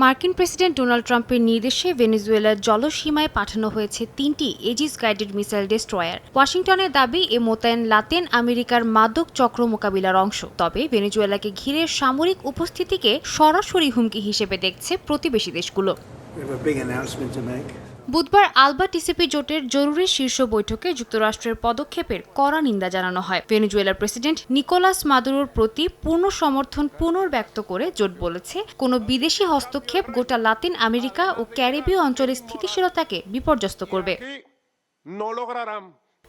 মার্কিন president Donald ট্রাম্পের নির্দেশে ভেনেজুয়েলার জলসীমায় পাঠানো হয়েছে তিনটি এজিস গাইডেড মিসাইল ডেস্ট্রয়ার। ওয়াশিংটনের দাবি, এ মোতায়েন লাতিন আমেরিকার মাদক চক্র মোকাবিলার অংশ। তবে ভেনেজুয়েলাকে ঘিরে সামরিক উপস্থিতিকে সরাসরি হুমকি হিসেবে দেখছে প্রতিবেশী দেশগুলো। বুধবার আলবা টিসিপি জোটের জরুরি শীর্ষ বৈঠকে যুক্তরাষ্ট্রের পদক্ষেপের কড়া নিন্দা জানানো হয়। ভেনেজুয়েলার প্রেসিডেন্ট নিকোলাস মাদুরোর প্রতি পূর্ণ সমর্থন পুনর্ব্যক্ত করে জোট বলেছে, কোনো বিদেশি হস্তক্ষেপ গোটা লাতিন আমেরিকা ও ক্যারিবীয় অঞ্চলের স্থিতিশীলতাকে বিপর্যস্ত করবে।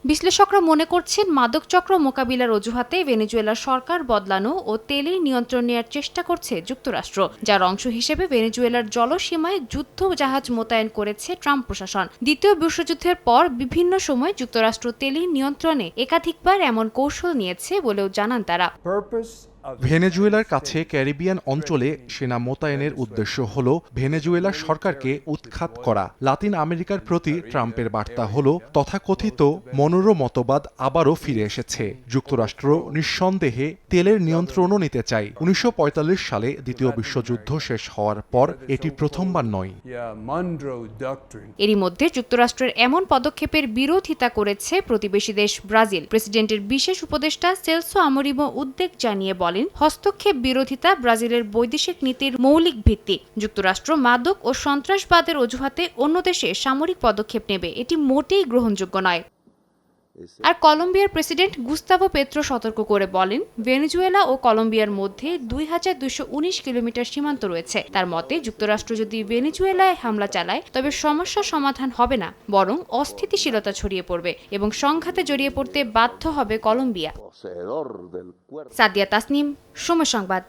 বিশ্লেষকরা মনে করছেন মাদক চক্র মোকাবিলার অজুহাতে ভেনেজুয়েলার সরকার বদলানো ও তেলের নিয়ন্ত্রণ নেওয়ার চেষ্টা করছে যুক্তরাষ্ট্র, যার অংশ হিসেবে ভেনেজুয়েলার জলসীমায় যুদ্ধ জাহাজ মোতায়েন করেছে ট্রাম্প প্রশাসন। দ্বিতীয় বিশ্বযুদ্ধের পর বিভিন্ন সময় যুক্তরাষ্ট্র তেলের নিয়ন্ত্রণে একাধিকবার এমন কৌশল নিয়েছে বলেও জানান তারা। ভেনেজুয়েলার কাছে ক্যারিবিয়ান অঞ্চলে সেনা মোতায়েনের উদ্দেশ্য হল ভেনেজুয়েলার সরকারকে উৎখাত করা। লাতিন আমেরিকার প্রতি ট্রাম্পের বার্তা হল, তথাকথিত মনোর মতবাদ আবারও ফিরে এসেছে। যুক্তরাষ্ট্র নিঃসন্দেহে তেলের নিয়ন্ত্রণও নিতে চায়। উনিশশো পঁয়তাল্লিশ সালে দ্বিতীয় বিশ্বযুদ্ধ শেষ হওয়ার পর এটি প্রথমবার নয়. এরই মধ্যে যুক্তরাষ্ট্রের এমন পদক্ষেপের বিরোধিতা করেছে প্রতিবেশী দেশ ব্রাজিল। প্রেসিডেন্টের বিশেষ উপদেষ্টা সেলসো আমরিমো উদ্বেগ জানিয়ে বলেন, হস্তক্ষেপ বিরোধিতা ব্রাজিলের বৈদেশিক নীতির মৌলিক ভিত্তি। যুক্তরাষ্ট্র মাদক ও সন্ত্রাসবাদের অজুহাতে অন্য দেশে সামরিক পদক্ষেপ নেবে। এটি মোটেই গ্রহণযোগ্য নয়। আর কলম্বিয়ার প্রেসিডেন্ট গুস্তাভো পেত্রো সতর্ক করে বলেন ভেনেজুয়েলা ও কলম্বিয়ার মধ্যে দুই হাজার দুশো উনিশ কিলোমিটার সীমান্ত রয়েছে। তার মতে যুক্তরাষ্ট্র যদি ভেনেজুয়েলায় হামলা চালায় তবে সমস্যা সমাধান হবে না বরং অস্থিতিশীলতা ছড়িয়ে পড়বে এবং সংঘাতে জড়িয়ে পড়তে বাধ্য হবে কলম্বিয়া। সাদিয়া তাসনিম সময় সংবাদ।